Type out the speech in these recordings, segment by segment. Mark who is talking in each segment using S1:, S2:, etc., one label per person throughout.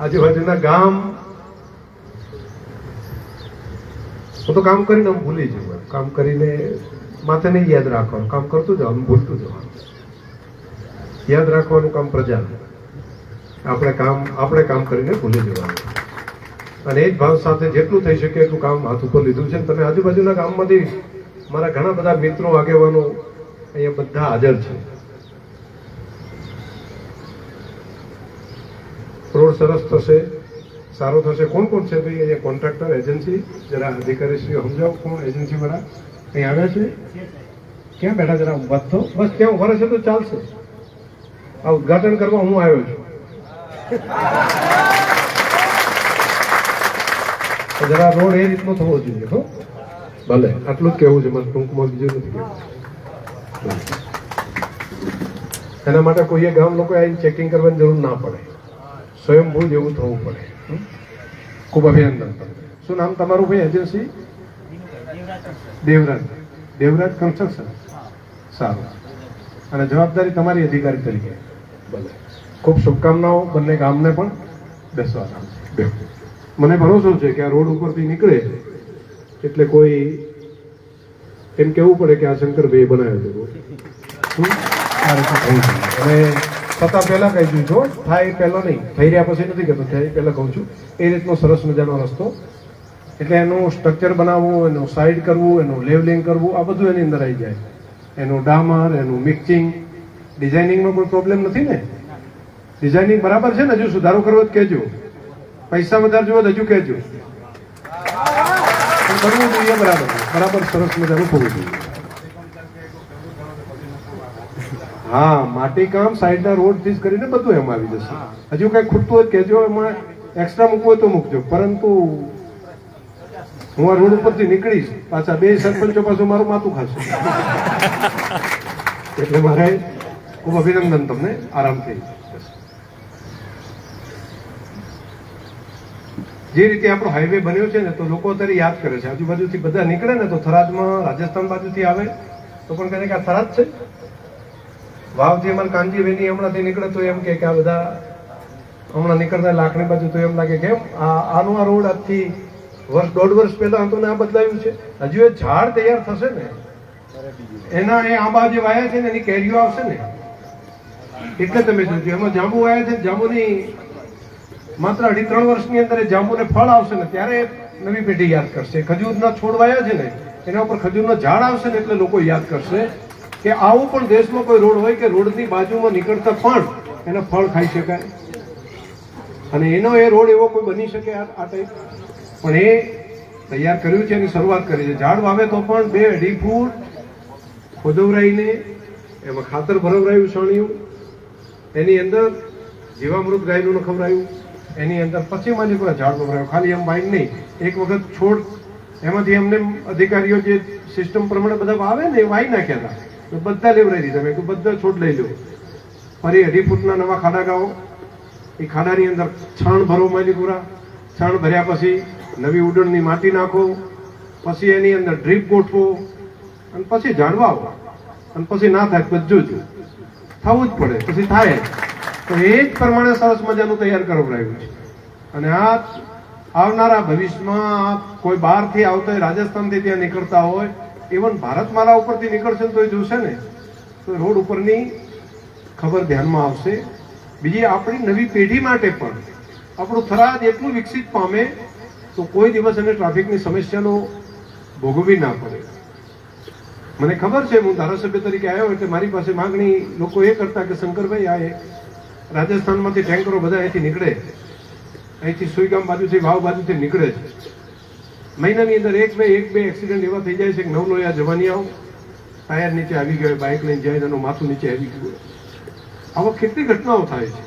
S1: આજુબાજુના ગામ હું તો કામ કરીને હું ભૂલી જવું કામ કરીને માથે નહીં યાદ રાખવાનું, કામ કરતું જવાનું ભૂલતું જવાનું. યાદ રાખવાનું કામ પ્રજા આપણે કામ આપણે કામ કરીને ભૂલી જવાનું. અને એ જ ભાવ સાથે જેટલું થઈ શકે એટલું કામ હાથ ઉપર લીધું છે. તમે આજુબાજુના ગામમાંથી મારા ઘણા બધા મિત્રો, આગેવાનો અહીંયા બધા હાજર છે. રોડ સરસ થશે, સારો થશે. કોણ કોણ છે ભાઈ અહીંયા કોન્ટ્રાક્ટર, એજન્સી? જરા અધિકારીશ્રીઓ સમજાવો કોણ એજન્સી વાળા? અહીં આવ્યા છે? ક્યાં બેઠા જરા ઊભા થો બસ ત્યાં ઊભા રહેશે તો ચાલશે. આ ઉદઘાટન કરવા હું આવ્યો છું. જરા રોડ એ રીતનો થવો જોઈએ, હો. ભલે, આટલું જ કહેવું છે મને ટૂંકમાં બીજું નથી કહેવું. એના માટે કોઈએ ગામ લોકો આવીને ચેકિંગ કરવાની જરૂર ના પડે. સ્વયંભૂ જેવું થવું પડે ખૂબ અભિનંદન શું નામ તમારું ભાઈ એજન્સી દેવરાજ દેવરાજ કન્સ્ટ્રક્શન સારું. અને જવાબદારી તમારી અધિકારી તરીકે. ભલે. ખૂબ શુભકામનાઓ બંને ગામને પણ બેસવા બે મને ભરોસો છે કે આ રોડ ઉપરથી નીકળે એટલે કોઈ એમ કહેવું પડે કે આ શંકરભાઈ બનાવ્યો હતો. અને થતા પહેલા કહી દઉં છું થાય પહેલા નહીં. થઈ રહ્યા પછી નથી કહેતો થાય પહેલા કહું છું. એ રીતનો સરસ મજાનો રસ્તો. એટલે એનું સ્ટ્રક્ચર બનાવવું એનું સાઈડ કરવું એનું લેવલિંગ કરવું આ બધું એની અંદર આવી જાય. એનું ડામર એનું મિક્સિંગ ડિઝાઇનિંગનો કોઈ પ્રોબ્લેમ નથી ને? ડિઝાઇનિંગ બરાબર છે ને? હજુ સુધારો કરવો જ કહેજો. પૈસા વધારે જોવો તો હજુ કહેજો. કરવું જોઈએ બરાબર બરાબર સરસ મજાનું થવું જોઈએ. હા માટી કામ સાઈડના રોડથી કરીને બધું એમાં આવી જશે. હજુ કઈ ખૂટતું હોય કેજો એમાં એક્સ્ટ્રા મૂકવું હોય તો મૂકજો. પરંતુ હું આ રોડ ઉપરથી નીકળીશ પાછા બે સરપંચો પાછું મારું માથું ખાશે. એટલે મારે ખૂબ અભિનંદન તમને. આરામથી. જે રીતે આપણો હાઈવે બન્યો છે ને તો લોકો અત્યારે યાદ કરે છે. આજુબાજુથી બધા નીકળે ને તો થરાદમાં રાજસ્થાન બાજુથી આવે તો પણ કહે કે આ થરાદ છે? વાવથી મને કાનજી હમણાંથી નીકળે તો એમ કે આ બધા હમણાં નીકળતા લાખણી બાજુ તો એમ લાગે કેમ આ આનો આ રોડ આજથી વર્ષ, દોઢ વર્ષ પહેલા હતો ને આ બદલાયું છે. હજુ એ ઝાડ તૈયાર થશે ને, એના એ આંબા જે વાયા છે ને, એની કેરીઓ આવશે ને. એટલે તમે જોજો, એમાં જાંબુ વાયા છે, જાંબુની માત્ર અઢી, ત્રણ વર્ષની અંદર જાંબુને ફળ આવશે ને, ત્યારે નવી પેઢી યાદ કરશે. ખજૂરના છોડ વાયા છે ને, એના ઉપર ખજૂરનો ઝાડ આવશે ને, એટલે લોકો યાદ કરશે. કે આવું પણ દેશમાં કોઈ રોડ હોય કે રોડની બાજુમાં નીકળતા પણ એના ફળ ખાઈ શકાય. અને એનો એ રોડ એવો કોઈ બની શકે આ ટાઈપ પણ એ તૈયાર કર્યું છે એની શરૂઆત કરી છે. ઝાડ વાવે તો પણ બે અઢી ફૂટ ખોદવરાઈને, એમાં ખાતર ભરવરાયું છાણિયું એની અંદર જીવામૃત ગાયનું ખવરાયું એની અંદર પછી માની કોઈ ઝાડ વવરાયું ખાલી એમ વાઈન નહીં. એક વખત છોડ, એમાંથી એમને અધિકારીઓ જે સિસ્ટમ પ્રમાણે બધા વાવે ને એ વાઈ નાખ્યા હતા. તો બધા લેવડાવી દીધા મેં કીધું, બધા છોડ લઈ લો ફરી અઢી નવા ખાડા ગાઓ એ ખાડાની અંદર છણ ભરો માલિકુરા છણ ભર્યા પછી નવી ઉડણની માટી નાખો. પછી એની અંદર ડ્રીપ ગોઠવો. અને પછી ઝાડવા આવો અને પછી ના થાય બધું જ થવું જ પડે. પછી થાય તો એ જ પ્રમાણે સરસ મજાનું તૈયાર કરાવડાવ્યું છે. અને આ આવનારા ભવિષ્યમાં કોઈ બહારથી આવતા હોય રાજસ્થાનથી ત્યાં નીકળતા હોય ઇવન ભારતમાલા ઉપરથી નીકળશે તો એ જોશે ને, તો રોડ ઉપરની ખબર ધ્યાનમાં આવશે. બીજી આપણી નવી પેઢી માટે પણ આપણું થરાદ એટલું વિકસિત પામે તો કોઈ દિવસ એને ટ્રાફિકની સમસ્યાનો ભોગવવી ના પડે. મને ખબર છે, હું ધારાસભ્ય તરીકે આવ્યો એટલે મારી પાસે માંગણી લોકો એ કરતા કે શંકરભાઈ, આ રાજસ્થાનમાંથી ટેન્કરો બધા અહીંથી નીકળે. અહીંથી સુઈગામ બાજુથી વાવ બાજુથી નીકળે છે. મહિનાની અંદર એક બે એક બે એક્સિડન્ટ એવા થઈ જાય છે કે નવ લોયા જવાની આવો. ટાયર નીચે આવી ગયો બાઇક લઈને જાય એનું માથું નીચે આવી ગયું. આવા કેટલી ઘટનાઓ થાય છે?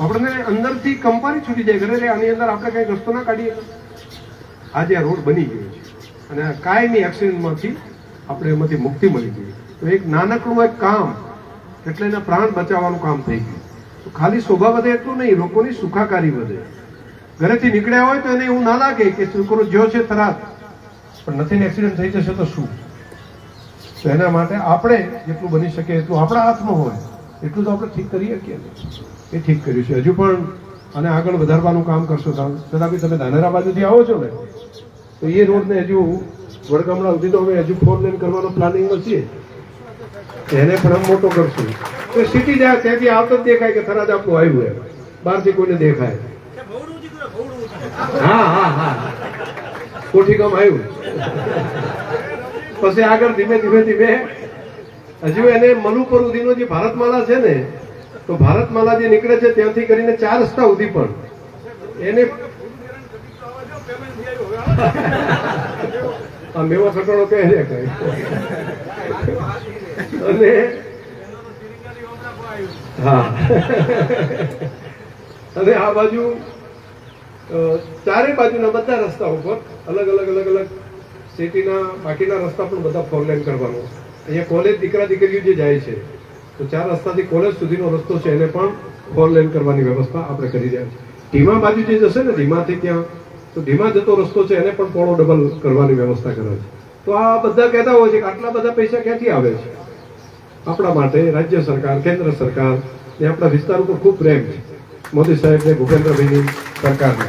S1: આપણને અંદરથી કંપારી છૂટી જાય ઘરે આની અંદર આપણે કઈ રસ્તો ના કાઢીએ. આજે આ રોડ બની ગયો છે. અને આ કાયમી એક્સિડન્ટમાંથી આપણે એમાંથી મુક્તિ મળી ગઈ. તો એક નાનકડું એક કામ, એટલે એના પ્રાણ બચાવવાનું કામ થઈ ગયું. તો ખાલી શોભા વધે એટલું નહીં, લોકોની સુખાકારી વધે. ઘરેથી નીકળ્યા હોય તો એને એવું ના લાગે કે છોકરો જ્યો છે થરાદ. પણ નથી એક્સિડન્ટ થઈ જશે તો શું? તો એના માટે આપણે જેટલું બની શકે એટલું આપણા હાથમાં હોય. એટલું તો આપણે ઠીક કરી શકીએ એ ઠીક કર્યું છે. હજુ પણ અને આગળ વધારવાનું કામ કરશો બી તમે ધાનેરા બાજુથી આવો છો ને, તો એ રોડને હજુ વડગામડા સુધી તો અમે હજુ ફોર લેન કરવાનો પ્લાનિંગમાં છીએ. એને પણ આમ મોટો કરશું. તો સિટી જાય ત્યાંથી આવતો જ દેખાય કે થરાદ આપણું આવ્યું એમ. બહારથી કોઈને દેખાય. હા હા હા. કોઠી ગામ આવ્યું. પછી આગળ ધીમે ધીમે ધીમે હજુ એને મનુપર સુધીનો જે ભારતમાલા છે ને, તો ભારતમાલા જે નીકળે છે ત્યાંથી કરીને ચાર રસ્તા સુધી પણ. એને આ મેવા સટોડો કહે છે કઈ. અને હા. અને આ બાજુ ચારે બાજુના બધા રસ્તા ઉપર, અલગ અલગ અલગ અલગ સિટીના બાકીના રસ્તા પણ બધા ફોર લેન કરવાનો. અહીંયા કોલેજ દીકરા દીકરીઓ જે જાય છે, તો ચાર રસ્તાથી કોલેજ સુધીનો રસ્તો છે, એને પણ ફોર લેન કરવાની વ્યવસ્થા આપણે કરી રહ્યા છીએ. ધીમા બાજુ જે જશે ને, ધીમાથી ત્યાં, તો ધીમા જતો રસ્તો છે, એને પણ પોળો ડબલ કરવાની વ્યવસ્થા કરે છે. તો આ બધા કહેતા હોય છે કે આટલા બધા પૈસા ક્યાંથી આવે છે? આપણા માટે રાજ્ય સરકાર, કેન્દ્ર સરકાર ને આપણા વિસ્તાર ઉપર ખૂબ પ્રેમ છે. મોદી સાહેબ ને ભૂપેન્દ્રભાઈની સરકારને.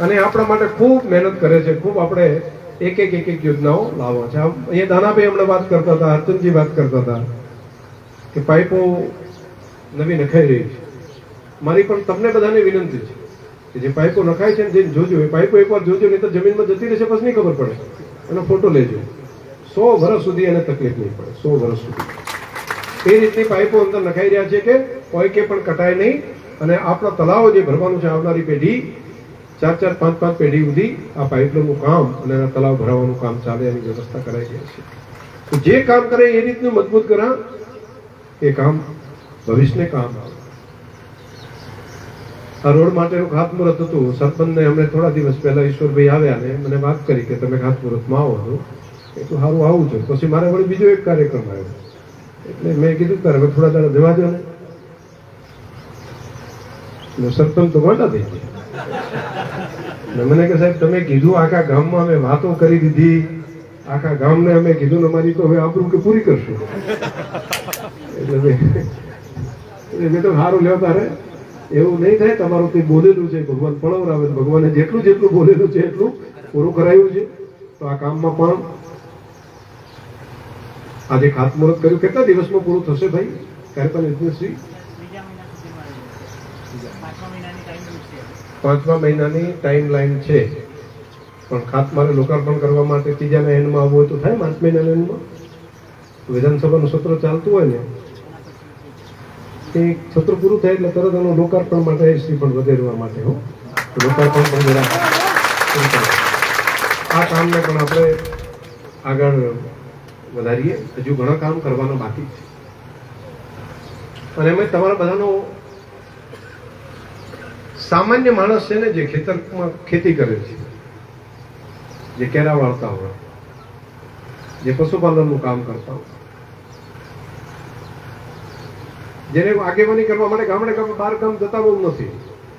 S1: અને આપણા માટે ખૂબ મહેનત કરે છે, ખૂબ આપણે એક એક એક એક યોજનાઓ લાવવા છે. આમ અહીંયા દાનાભાઈ હમણાં વાત કરતા હતા અર્જુનજી વાત કરતા હતા, કે પાઇપો નવી નખાઈ રહી છે. મારી પણ તમને બધાને વિનંતી છે કે જે પાઇપો નખાય છે ને જઈને જોજો, એ પાઇપો એકવાર જોજો, નહીં તો જમીનમાં જતી રહેશે, પછી નહીં ખબર પડે. એનો ફોટો લેજો. સો વર્ષ સુધી એને તકલીફ નહીં પડે, સો વર્ષ સુધી. એ રીતની પાઇપો અંદર નખાઈ રહ્યા છે કે કોઈ કે પણ કટાય નહીં અને આપણા તલાવો જે ભરવાનું છે આવનારી પેઢી, ચાર ચાર પાંચ પાંચ પેઢી સુધી આ પાઇપલાઇનનું કામ અને એના તલાવ ભરાવાનું કામ ચાલે એની વ્યવસ્થા કરાઈ ગઈ છે. તો જે કામ કરે એ રીતનું મજબૂત કરા, એ કામ ભવિષ્યને કામ આવે. આ રોડ માટેનું ખાતમુહૂર્ત હતું. સરપંચને અમને થોડા દિવસ પહેલા ઈશ્વરભાઈ આવ્યા ને મને વાત કરી કે તમે ખાતમુહૂર્તમાં આવો છો. એ તો સારું આવું છે. પછી મારે વળી બીજો એક કાર્યક્રમ આવ્યો. એટલે મેં કીધું કે હવે થોડા દાડા જવા દો ને. એટલે તો મોટા થઈ ગયા મને કે સાહેબ, તમે કીધું આખા ગામમાં અમે વાતો કરી દીધી. આખા ગામને અમે કીધું અમારી તો હવે આપણું કે પૂરી કરશું. એટલે મેં તો સારું લેવા તારે. એવું નહીં થાય, તમારું કંઈ બોલેલું છે, ભગવાન પળવરાવે. ભગવાને જેટલું જેટલું બોલેલું છે એટલું પૂરું કરાયું છે. તો આ કામમાં પણ આજે ખાતમુહૂર્ત કર્યું. કેટલા દિવસમાં પૂરું થશે ભાઈ? કાર્યપાલ ઇજનેરશ્રી પાંચમા મહિનાની ટાઈમ લાઈન છે. પણ ખાતમારે લોકાર્પણ કરવા માટે ત્રીજાના એન્ડમાં આવવું હોય તો થાય પાંચ મહિનાના એન્ડમાં વિધાનસભાનું સત્ર ચાલતું હોય ને, એ સત્ર પૂરું થાય એટલે તરત એનું લોકાર્પણ માટે પણ વધારવા માટે, હો. લોકાર્પણ પણ જરા આ કામને પણ આપણે આગળ વધારીએ. હજુ ઘણા કામ કરવાના બાકી છે. અને એમાં તમારા બધાનો સામાન્ય માણસ છે ને જે ખેતરમાં ખેતી કરે છે, જે કેરા વાળતા હોય, જે પશુપાલનનું કામ કરતા હોય. જેને આગેવાની કરવા માટે ગામડે ગામ બાર ગામ જતા બહુ નથી.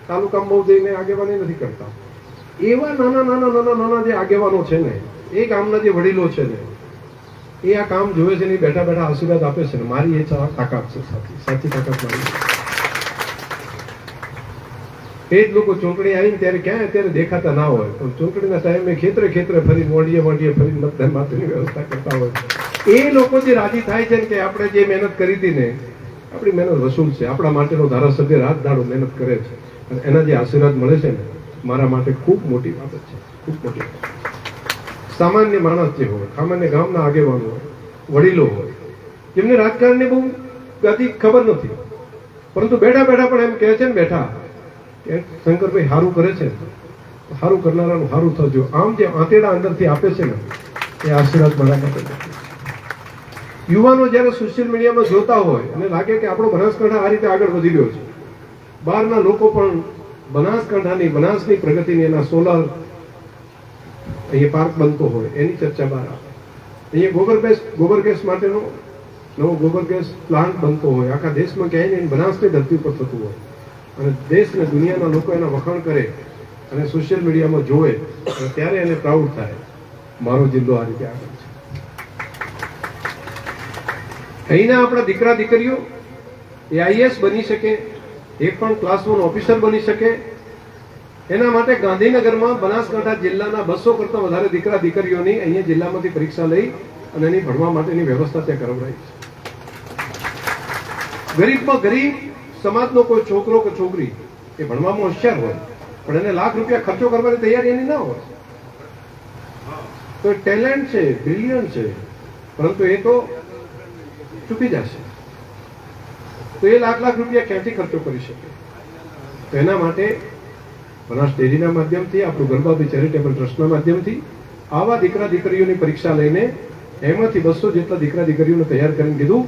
S1: તાલુકામાં બહુ જઈને આગેવાની નથી કરતા. એવા નાના નાના નાના નાના જે આગેવાનો છે ને, એ ગામના જે વડીલો છે ને, એ આ કામ જોવે છે ને બેઠા બેઠા આશીર્વાદ આપે છે ને. મારી એ તાકાત છે, સાચી સાચી તાકાત મારી. એ જ લોકો ચૂંટણી આવીને ત્યારે ક્યાંય અત્યારે દેખાતા ના હોય. પણ ચૂંટણીના ટાઈમે ખેતરે ખેતરે ફરી મોડીએ મોડીએ ફરી મતદાન માટેની વ્યવસ્થા કરતા હોય. એ લોકો જે રાજી થાય છે કે આપણે જે મહેનત કરી હતી ને, આપણી મહેનત વસૂલ છે. આપણા માટેનો ધારાસભ્ય રાત દાડો મહેનત કરે છે. અને એના જે આશીર્વાદ મળે છે ને, મારા માટે ખૂબ મોટી બાબત છે. ખૂબ મોટી સામાન્ય માણસ જે હોય, સામાન્ય ગામના આગેવાનો હોય, વડીલો હોય, જેમને રાજકારણની બહુ ગતિ ખબર નથી. પરંતુ બેઠા બેઠા પણ એમ કહે છે ને, બેઠા કે શંકરભાઈ સારું કરે છે. સારું કરનારાનું સારું થજો આમ જે આંતેડા અંદરથી આપે છે ને, એ આશીર્વાદ મારા માટે યુવાનો જ્યારે સોશિયલ મીડિયામાં જોતા હોય અને લાગે કે આપણો બનાસકાંઠા આ રીતે આગળ વધી રહ્યો છે. બહારના લોકો પણ બનાસકાંઠાની, બનાસની પ્રગતિની એના સોલર અહીંયા પાર્ક બનતો હોય, એની ચર્ચા બહાર આવે. અહીંયા ગોબર ગેસ ગોબર ગેસ માટેનો નવો ગોબર ગેસ પ્લાન્ટ બનતો હોય. આખા દેશમાં ક્યાંય નહીં, બનાસની ધરતી ઉપર થતું હોય. અને દેશ અને દુનિયાના લોકો એના વખાણ કરે અને સોશિયલ મીડિયામાં જોવે ત્યારે એને પ્રાઉડ થાય. મારો જિલ્લો આ રીતે આગળ છે. અહીંના આપણા દીકરા દીકરીઓ, એ આઈએસ બની શકે, એ પણ ક્લાસ વન ઓફિસર બની શકે. એના માટે ગાંધીનગરમાં બનાસકાંઠા જિલ્લાના બસો કરતા વધારે દીકરા દીકરીઓની અહીંયા જિલ્લામાંથી પરીક્ષા લઈ અને એની ભણવા માટેની વ્યવસ્થા ત્યાં કરવડાવી છે. ગરીબમાં ગરીબ સમાજનો કોઈ છોકરો કે છોકરી એ ભણવામાં હોશિયાર હોય, પણ એને લાખ રૂપિયા ખર્ચો કરવાની તૈયારી એની ના હોય. તો એ ટેલેન્ટ છે બ્રિલિયન્ટ છે, પરંતુ એ તો ચૂકી જશે. તો એ લાખ લાખ રૂપિયા ક્યાંથી ખર્ચો કરી શકે? તો એના માટે બનાસ ડેરીના માધ્યમથી, આપણું ગરબાબી ચેરિટેબલ ટ્રસ્ટના માધ્યમથી આવા દીકરા દીકરીઓની પરીક્ષા લઈને એમાંથી બસો જેટલા દીકરા દીકરીઓને તૈયાર કરીને કીધું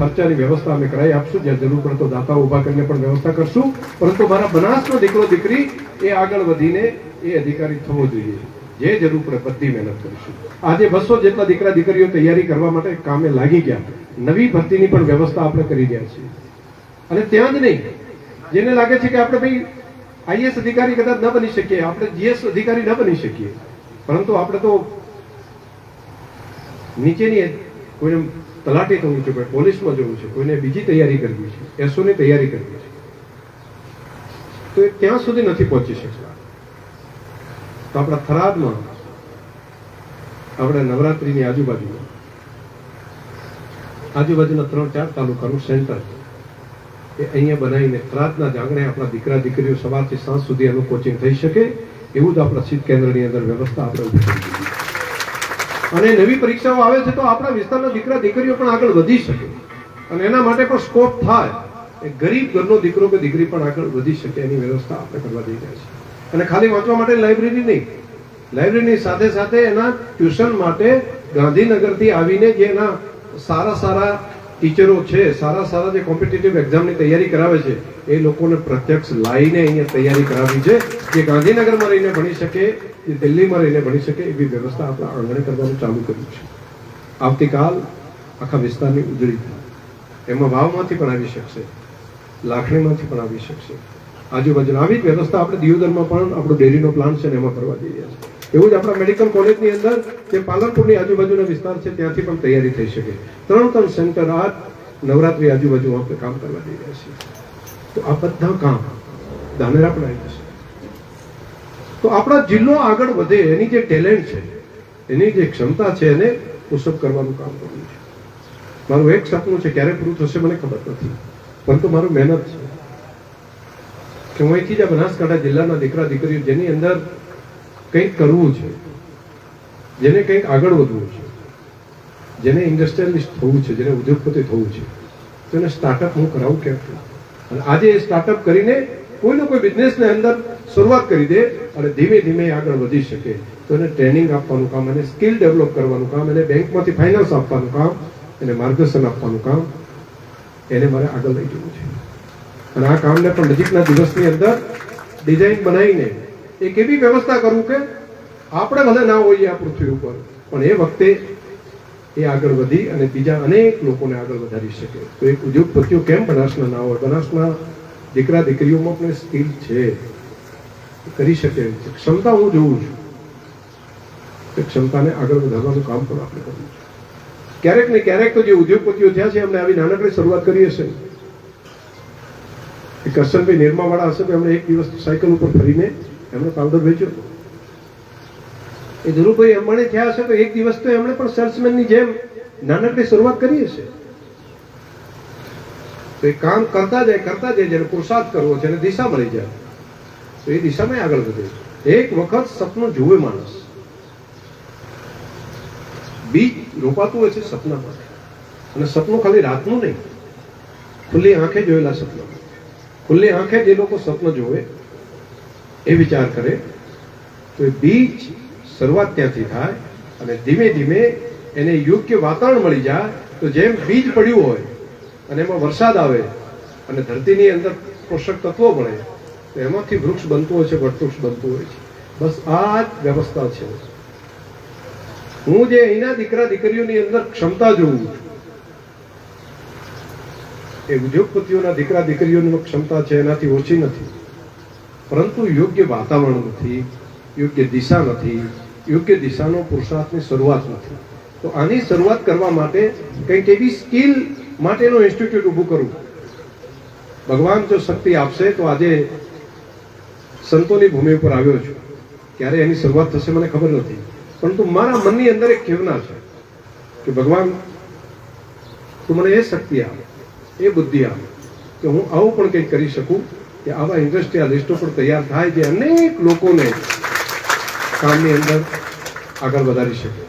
S1: ખર્ચાની વ્યવસ્થા અમે કરાવી આપશું. જ્યાં જરૂર પડે તો દાતા ઊભા કરીને પણ વ્યવસ્થા કરશું. પરંતુ મારા બનાસનો દીકરો, દીકરી, એ આગળ વધીને એ અધિકારી થવો જોઈએ. જે જરૂર પડે બધી મહેનત કરીશું. આજે બસો જેટલા દીકરા, દીકરીઓ તૈયારી કરવા માટે કામે લાગી ગયા. નવી ભરતીની પણ વ્યવસ્થા આપણે કરી રહ્યા છીએ. અને ત્યાં જ નહીં, જેને લાગે છે કે આપણે ભાઈ આઈએસ અધિકારી કદાચ ન બની શકીએ, આપણે જીએસ અધિકારી ન બની શકીએ. પરંતુ આપણે તો નીચેની કોઈને તલાટી થવું છે પોલીસમાં જવું છે, કોઈને બીજી તૈયારી કરવી છે, એસઓની તૈયારી કરવી છે. તો એ ત્યાં સુધી નથી પહોંચી શકતા. તો આપણા થરાદમાં, આપણે નવરાત્રીની આજુબાજુમાં, આજુબાજુના ત્રણ ચાર તાલુકાનું સેન્ટર એ અહીંયા બનાવીને થરાદના જાગણે આપણા દીકરા દીકરીઓ સવારથી સાંજ સુધી એનું કોચિંગ થઈ શકે, એવું જ આપણા શીત કેન્દ્રની અંદર વ્યવસ્થા આપણે ઊભી કરી અને નવી પરીક્ષાઓ આવે છે તો આપણા વિસ્તારના દીકરા દીકરીઓ પણ આગળ વધી શકે. અને એના માટે પણ સ્કોપ થાય એ ગરીબ ઘરનો દીકરો કે દીકરી પણ આગળ વધી શકે એની વ્યવસ્થા આપણે કરવા જઈ રહ્યા છીએ. અને ખાલી વાંચવા માટે લાઇબ્રેરી નહીં. લાઇબ્રેરીની સાથે સાથે એના ટ્યુશન માટે ગાંધીનગરથી આવીને જે એના સારા સારા ટીચરો છે, સારા સારા જે કોમ્પિટિટિવ એક્ઝામની તૈયારી કરાવે છે, એ લોકોને પ્રત્યક્ષ લાવીને અહીંયા તૈયારી કરાવી છે, જે ગાંધીનગરમાં રહીને ભણી શકે, જે દિલ્હીમાં રહીને ભણી શકે, એવી વ્યવસ્થા આપણા આંગણે કરવાનું ચાલુ કર્યું છે. આવતીકાલ આખા વિસ્તારની ઉજળી થાય. એમાં વાવમાંથી પણ આવી શકશે, લાખણીમાંથી પણ આવી શકશે. આજુબાજુ આવી જ વ્યવસ્થા આપણે દિયોદરમાં પણ આપણો ડેરીનો પ્લાન્ટ છે ને એમાં કરવા જઈ રહ્યા છે એવું જ આપણા મેડિકલ કોલેજની અંદર જે પાલનપુરની આજુબાજુનો વિસ્તાર છે, ત્યાંથી પણ તૈયારી થઈ શકે. ત્રણ ત્રણ સેન્ટર આ નવરાત્રી આજુબાજુ આપણે કામ કરવા જઈ રહ્યા છીએ તો આ બધા કામ ધાનેરા પણ આવી જશે. તો આપણા જિલ્લો આગળ વધે એની જે ટેલેન્ટ છે, એની જે ક્ષમતા છે, એને પુષપ કરવાનું કામ કરવું છે. મારું એક સપનું છે, ક્યારે પૂરું થશે મને ખબર નથી. પરંતુ મારું મહેનત છે કે હું અહીંથી જ બનાસકાંઠા જિલ્લાના દીકરા દીકરીઓ જેની અંદર કંઈક કરવું છે, જેને કંઈક આગળ વધવું છે, જેને ઇન્ડસ્ટ્રીયલિસ્ટ થવું છે, જેને ઉદ્યોગપતિ થવું છે, તો એને સ્ટાર્ટઅપ હું કરાવું કેમ? અને આજે એ સ્ટાર્ટઅપ કરીને કોઈને કોઈ બિઝનેસને અંદર શરૂઆત કરી દે અને ધીમે ધીમે આગળ વધી શકે. તો એને ટ્રેનિંગ આપવાનું કામ, એને સ્કિલ ડેવલપ કરવાનું કામ, એને બેંકમાંથી ફાઇનાન્સ આપવાનું કામ, એને માર્ગદર્શન આપવાનું કામ, એને મારે આગળ લઈ જવું છે. અને આ કામને પણ નજીકના દિવસની અંદર ડિઝાઇન બનાવીને એક એવી વ્યવસ્થા કરવું કે આપણે ભલે ના હોઈએ આ પૃથ્વી ઉપર, પણ એ વખતે એ આગળ વધી અને બીજા અનેક લોકોને આગળ વધારી શકે. તો એક ઉદ્યોગપતિઓ કેમ બનાસના ના હોય? બનાસના દીકરા દીકરીઓમાં પણ સ્કિલ છે. કરી શકે. એમ છે ક્ષમતા હું જોઉં છું એ ક્ષમતાને આગળ વધારવાનું કામ પણ આપણે કરવું છે. ક્યારેક ને ક્યારેક તો જે ઉદ્યોગપતિઓ થયા છે, એમને આવી નાનકડી શરૂઆત કરી હશે. કરશનભાઈ નિર્માવાળા હશે, તો એમણે એક દિવસ સાયકલ ઉપર ફરીને એમણે પાવડર વેચ્યો. હતો એ ધીરુભાઈ અંબાણી થયા હશે તો એક દિવસ તો એમણે પણ સેલ્સમેનની જેમ નાનકડી શરૂઆત કરી હશે. તો એ કામ કરતા જાય કરતા જાય, જેને પુરુષાર્થ કરવો છે, એને દિશા મળી જાય. તો એ દિશામાં આગળ વધે એક વખત સપનું જુએ માણસ. બીજ રોપાતું હોય છે સપનામાં. અને સપનું ખાલી રાતનું નહીં. ખુલ્લી આંખે જોયેલા સપના. ખુલ્લી આંખે જે લોકો સપનું જોવે એ વિચાર કરે તો એ બીજ શરૂઆત ત્યાંથી થાય અને ધીમે ધીમે એને યોગ્ય વાતાવરણ મળી જાય. તો જેમ બીજ પડ્યું હોય અને એમાં વરસાદ આવે અને ધરતીની અંદર પોષક તત્વો મળે, તો એમાંથી વૃક્ષ બનતું હોય છે, વટવૃક્ષ બનતું હોય છે. બસ આ જ વ્યવસ્થા છે. હું જે અહીંના દીકરા દીકરીઓની અંદર ક્ષમતા જોઉં છું, એ ઉદ્યોગપતિઓના દીકરા દીકરીઓની ક્ષમતા છે, એનાથી ઓછી નથી. પરંતુ યોગ્ય વાતાવરણ નથી, યોગ્ય દિશા નથી, યોગ્ય દિશાનો પુરુષાર્થની શરૂઆત નથી. તો આની શરૂઆત કરવા માટે કંઈક એવી સ્કિલ માટેનું ઇન્સ્ટિટ્યૂટ ઊભું કરવું ભગવાન જો શક્તિ આપશે તો આજે સંતોની ભૂમિ ઉપર આવ્યો છું. ક્યારે એની શરૂઆત થશે મને ખબર નથી. પરંતુ મારા મનની અંદર એક ખેવના છે કે ભગવાન, તું મને એ શક્તિ આપે, એ બુદ્ધિ આવે કે હું આવું પણ કંઈક કરી શકું કે આવા ઇન્ડસ્ટ્રીયાલિસ્ટો પણ તૈયાર થાય જે અનેક લોકોને કામની અંદર આગળ વધારી શકે.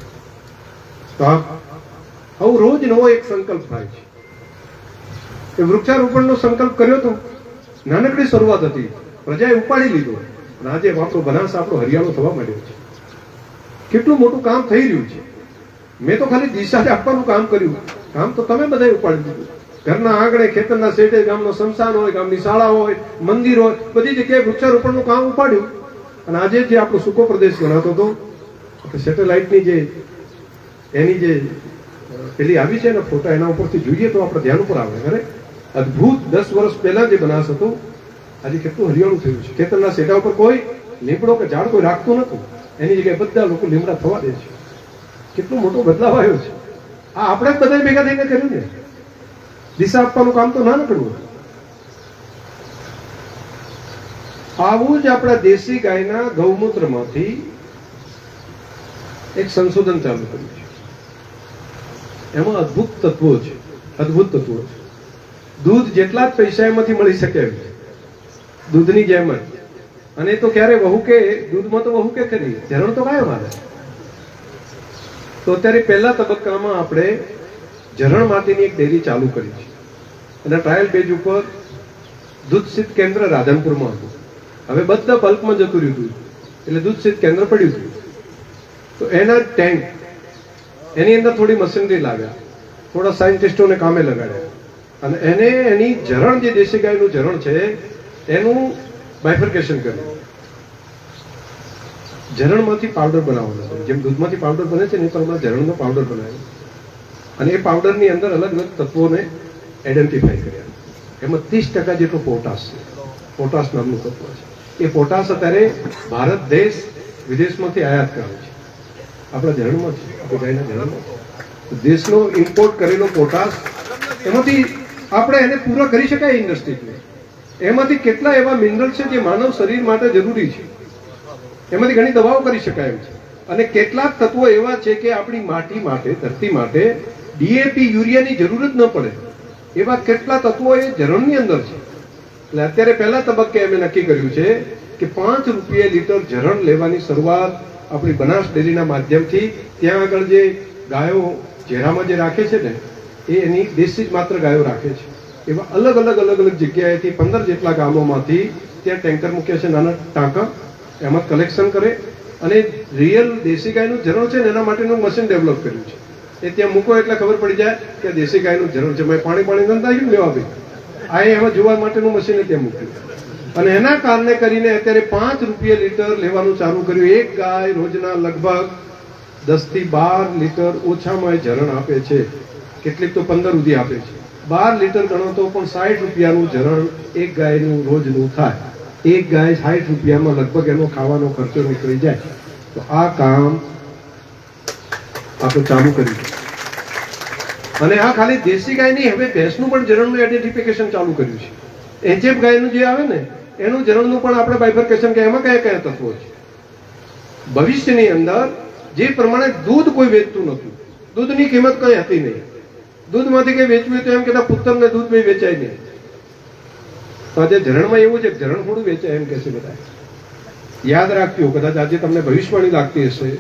S1: આવું રોજ નવો એક સંકલ્પ થાય છે. કે વૃક્ષારોપણનો સંકલ્પ કર્યો તો નાનકડી શરૂઆત હતી. પ્રજાએ ઉપાડી લીધો. આજે આપણો બનાસ, આપણો હરિયાળો થવા માંડ્યો છે. કેટલું મોટું કામ થઈ રહ્યું છે. મેં તો ખાલી દિશા આપવાનું કામ કર્યું. કામ તો તમે બધાએ ઉપાડી દીધું ઘરના આંગણે ખેતરના શેઠે ગામનો સંસ્થાન હોય, ગામની શાળા હોય, મંદિર હોય, બધી જગ્યાએ વૃક્ષારોપણનું કામ ઉપાડ્યું. અને આજે જે આપણો સૂકો પ્રદેશ ગણાતો હતો સેટેલાઇટની જે, એની જે પેલી આવી છે ને ફોટા એના ઉપરથી જોઈએ તો આપણે ધ્યાન ઉપર આવે અરે અદ્ભુત દસ વર્ષ પહેલા જે બનાસ હતો, આજે કેટલું હરિયાળું થયું છે. ખેતરના સેટા ઉપર કોઈ લીમડો કે ઝાડ કોઈ રાખતું નતું એની જગ્યાએ બધા લોકો લીમડા થવા દે છે. કેટલો મોટો બદલાવ આવ્યો છે. આ આપણે જ બધા ભેગા થઈને કર્યું ને? દિશા આપવાનું કામ તો નાનકડું આવું જ આપણા દેશી ગાયના ગૌમૂત્રમાંથી એક સંશોધન ચાલુ કર્યું છે. એમાં અદ્ભુત તત્વો છે. અદ્ભુત તત્વો છે. દૂધ જેટલા જ પૈસા એમાંથી મળી શકે એમ. દૂધની જેમ જ. અને તો ક્યારે વહુ કે, દૂધમાં તો વહુ કે કરી ઝરણ તો કાયમ આવે તો અત્યારે પહેલા તબક્કામાં આપણે ઝરણ માટેની એક ડેરી ચાલુ કરી છે. અને ટ્રાયલ પેજ ઉપર દૂધ સિદ્ધ કેન્દ્ર રાધનપુરમાં હતું. હવે બધા બલ્કમાં જતું રહ્યું હતું. એટલે દૂધ શીત કેન્દ્ર પડ્યું હતું. તો એના ટેન્ક એની અંદર થોડી મશીનરી લાવ્યા. થોડા સાયન્ટિસ્ટોને કામે લગાડ્યા. અને એને એની ઝરણ જે દેશી ગાયનું ઝરણ છે, એનું બાયફર્કેશન કર્યું. ઝરણમાંથી પાવડર બનાવવાનો જેમ દૂધમાંથી પાવડર બને છે ને પ્રમાણે ઝરણનો પાવડર બનાવ્યો. અને એ પાવડરની અંદર અલગ અલગ તત્વોને આઈડેન્ટિફાઈ કર્યા. એમાં ત્રીસ ટકા જેટલો પોટાશ છે. પોટાશ નામનું તત્વ છે. એ પોટાશ અત્યારે ભારત દેશ વિદેશમાંથી આયાત કરે છે. આપણા ધરણમાં છે. ગાયના ઝરણમાં દેશનો ઇમ્પોર્ટ કરેલો પોટાશ એમાંથી આપણે એને પૂરા કરી શકાય ઇન્ડસ્ટ્રીને એમાંથી કેટલા એવા મિનરલ છે જે માનવ શરીર માટે જરૂરી છે? એમાંથી ઘણી દવાઓ કરી શકાય એમ છે. અને કેટલાક તત્વો એવા છે કે આપણી માટી માટે, ધરતી માટે ડીએપી યુરિયાની જરૂર જ ન પડે. એવા કેટલા તત્વો એ જરણની અંદર છે. એટલે અત્યારે પહેલા તબક્કે અમે નક્કી કર્યું છે કે પાંચ રૂપિયે લીટર ઝરણ લેવાની શરૂઆત આપણી બનાસ ડેરીના માધ્યમથી ત્યાં આગળ જે ગાયો ઝેરામાં જે રાખે છે ને, એ એની દેશી જ માત્ર ગાયો રાખે છે. એવા અલગ અલગ અલગ અલગ જગ્યાએથી પંદર જેટલા ગામોમાંથી ત્યાં ટેન્કર મૂક્યા છે નાના ટાંકા. એમાં કલેક્શન કરે અને રિયલ દેશી ગાયનું જરણ છે ને એના માટેનું મશીન ડેવલપ કર્યું છે. એ ત્યાં મૂકો એટલે ખબર પડી જાય કે દેશી ગાયનું ઝરણ છે. મેં પાણી પાણી ધંધા આવ્યું લેવા ભાઈ આ એમાં જોવા માટેનું મશીન ત્યાં મૂક્યું. અને એના કારણે કરીને અત્યારે પાંચ રૂપિયા લીટર લેવાનું ચાલુ કર્યું. એક ગાય રોજના લગભગ દસથી બાર લીટર ઓછામાં એ ઝરણ આપે છે. કેટલીક તો પંદર સુધી આપે છે. બાર લીટર ગણો તો પણ સાઠ રૂપિયાનું ઝરણ એક ગાયનું રોજનું થાય. એક ગાય સાઠ રૂપિયામાં લગભગ એનો ખાવાનો ખર્ચો નીકળી જાય. તો આ કામ આપણે ચાલુ કર્યું અને આ ખાલી દેશી ગાય નહીં, હવે ભેંસનું પણ જરણનું આઈડેન્ટિફિકેશન ચાલુ કર્યું છે. એચએફ ગાયનું જે આવે ને, એનું જરણનું પણ આપણે બાયફર્કેશન કે એમાં કયા કયા તત્વો છે? ભવિષ્યની અંદર જે પ્રમાણે દૂધ કોઈ વેચતું નથી દૂધની કિંમત કઈ હતી નહીં. દૂધમાંથી કઈ વેચવું હોય તો એમ કહેતા પુત્તરને દૂધ ભાઈ વેચાય નહીં. આજે ઝરણમાં એવું છે કે ઝરણ થોડું વેચાય એમ કે છે બધા. યાદ રાખજો, કદાચ આજે તમને ભવિષ્યવાણી લાગતી હશે.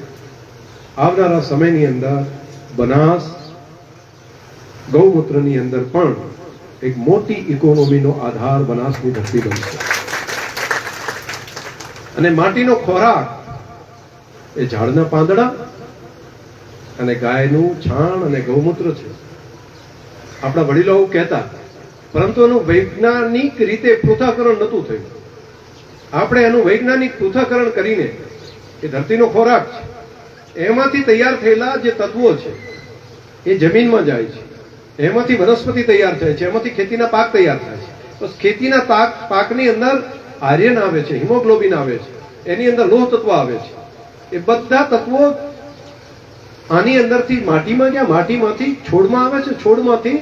S1: આવનારા સમયની અંદર બનાસ ગૌમૂત્રની અંદર પણ એક મોટી ઇકોનોમીનો આધાર બનાસની ધરતી બનશે અને માટીનો ખોરાક એ ઝાડના પાંદડા અને ગાયનું છાણ અને ગૌમૂત્ર છે. આપણા વડીલો કહેતા, પરંતુ એનું વૈજ્ઞાનિક રીતે પૃથ્થકરણ નહોતું થયું. આપણે એનું વૈજ્ઞાનિક પૃથ્થકરણ કરીને એ ધરતીનો ખોરાક છે. એમાંથી તૈયાર થયેલા જે તત્વો છે, એ જમીનમાં જાય છે. એમાંથી વનસ્પતિ તૈયાર થાય છે, એમાંથી ખેતીના પાક તૈયાર થાય છે. તો ખેતીના પાક, પાકની અંદર આર્યન આવે છે, હિમોગ્લોબિન આવે છે, એની અંદર લોહ તત્વ આવે છે. એ બધા તત્વો આની અંદરથી માટીમાં ગયા, માટીમાંથી છોડમાં આવે છે, છોડમાંથી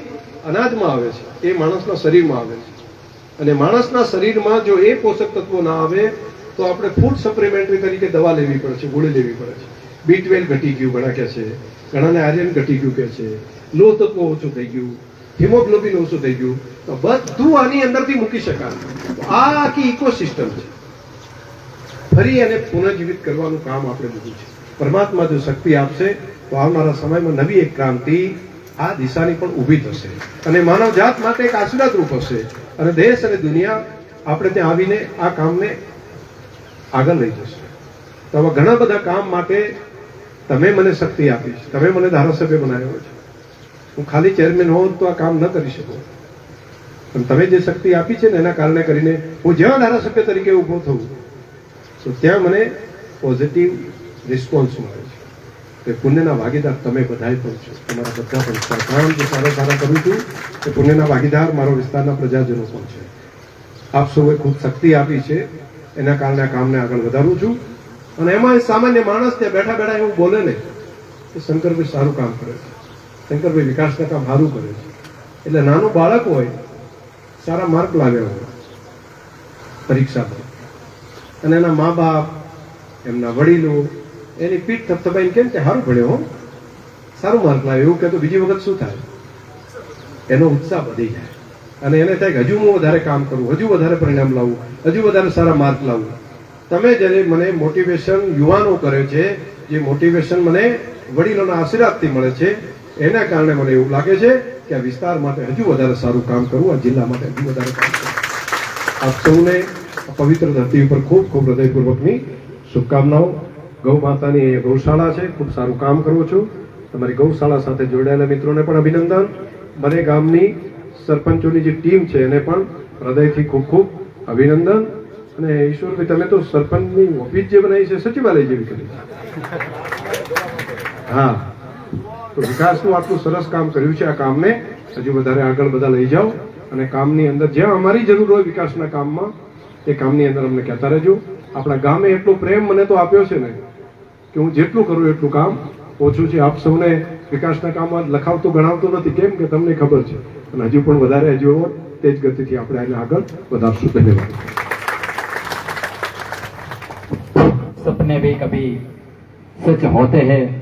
S1: અનાજમાં આવે છે. એ માણસના શરીરમાં આવે છે. અને માણસના શરીરમાં જો એ પોષક તત્વો ના આવે, તો આપણે ફૂડ સપ્લિમેન્ટરી તરીકે દવા લેવી પડે છે ગોળી લેવી પડે છે. બી ઘટી ગયું, ઘણા કહે છે. ઘણાને આર્યન ઘટી ગયું કહે છે. લો તત્વો ઓછું થઈ ગયું, હિમોગ્લોબિન ઓછું થઈ ગયું. તો બધું આની અંદરથી મૂકી શકાય. આ આખી ઇકોસિસ્ટમ છે. ફરી એને પુનર્જીવિત કરવાનું કામ આપણે બધું છે. પરમાત્મા જો શક્તિ આપશે, તો આવનારા સમયમાં નવી એક ક્રાંતિ આ દિશાની પણ ઊભી થશે. અને માનવ જાત માટે એક આશીર્વાદરૂપ હશે. અને દેશ અને દુનિયા આપણે ત્યાં આવીને આ કામને આગળ લઈ જશે. તો આવા ઘણા બધા કામ માટે તમે મને શક્તિ આપી છે. તમે મને ધારાસભ્ય બનાવ્યો છે. હું ખાલી ચેરમેન હોઉં તો આ કામ ન કરી શકું. પણ તમે જે શક્તિ આપી છે ને એના કારણે કરીને હું જ્યાં ધારાસભ્ય તરીકે ઊભો થઉં, તો ત્યાં મને પોઝિટિવ રિસ્પોન્સ મળે છે. તે પુણ્યના ભાગીદાર તમે બધાય પણ છો. તમારા બધા પણ સરકાર જે સારા સારા કરું છું તે પુણ્યના ભાગીદાર મારો વિસ્તારના પ્રજાજનો પણ છે. આપ સૌએ ખૂબ શક્તિ આપી છે. એના કારણે આ કામને આગળ વધારું છું. અને એમાં સામાન્ય માણસ ત્યાં બેઠા બેઠા એવું બોલે ને કે શંકરભાઈ સારું કામ કરે છે. શંકરભાઈ વિકાસના કામ સારું કરે છે. એટલે નાનું બાળક હોય, સારા માર્ક લાવ્યા હોય, પરીક્ષામાં. અને એના મા બાપ, એમના વડીલો, એની પીઠ થપથપાઈને કેમ કે સારું ભણ્યો હો. સારું માર્ક લાવ્યો એવું કે તો બીજી વખત શું થાય? એનો ઉત્સાહ વધી જાય. અને એને થાય કે હજુ હું વધારે કામ કરું, હજુ વધારે પરિણામ લાવું, હજુ વધારે સારા માર્ક લાવું. તમે જેને મને મોટિવેશન યુવાનો કરે છે, જે મોટિવેશન મને વડીલોના આશીર્વાદથી મળે છે, એના કારણે મને એવું લાગે છે કે આ વિસ્તાર માટે હજુ વધારે સારું કામ કરવું, આ જિલ્લા માટે હજુ વધારે કામ કરવું. આપ સૌને પવિત્ર ધરતી ઉપર ખૂબ ખૂબ હૃદયપૂર્વકની શુભકામનાઓ. ગૌ માતાની એ ગૌશાળા છે, ખૂબ સારું કામ કરો છો. તમારી ગૌશાળા સાથે જોડાયેલા મિત્રોને પણ અભિનંદન. મને ગામની સરપંચોની જે ટીમ છે, એને પણ હૃદયથી ખૂબ ખૂબ અભિનંદન. અને ઈશ્વરભાઈ, તમે તો સરપંચની ઓફિસ જે બનાવી છે, સચિવાલય જેવી કરી હા. તો વિકાસનું આટલું સરસ કામ કર્યું છે આ કામને. હજુ વધારે આગળ બધા લઈ જાઓ. અને કામની અંદર જ્યાં અમારી જરૂર હોય વિકાસના કામમાં, એ કામની અંદર અમને કહેતા રહેજો. આપણા ગામે એટલો પ્રેમ મને તો આપ્યો છે ને, કે હું જેટલું કરું એટલું કામ ઓછું છે. આપ સૌને વિકાસના કામમાં લખાવતો, ગણાવતો નથી. કેમ કે તમને ખબર છે. અને હજુ પણ વધારે હજુ તે જ ગતિથી આપણે એને આગળ વધારશું. ધન્યવાદ.
S2: सपने भी कभी सच होते हैं